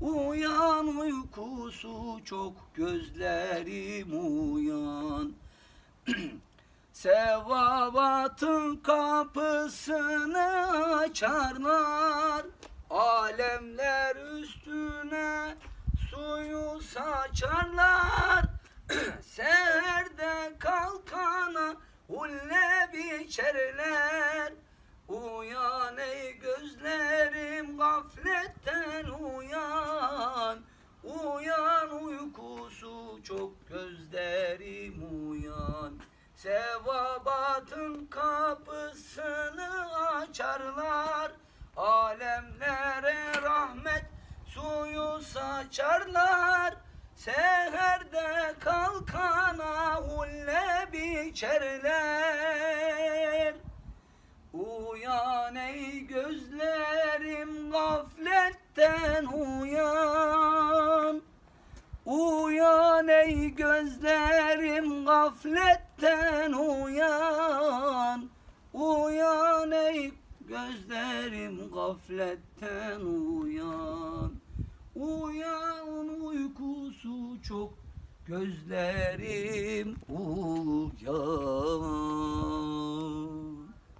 Uyan uykusu çok gözlerim uyan. Sevavatın kapısını açarlar. Alemler üstüne suyu saçarlar. Seherde kalkana hulle biçerler. Uyan ey çok gözlerim uyan. Sevabatın kapısını açarlar. Alemlere rahmet suyu saçarlar. Seherde kalkana hulle biçerler. Uyan ey gözlerim gafletten uyan gözlerim gafletten uyan Uyan ey gözlerim gafletten uyan. Uyan uykusu çok gözlerim uyan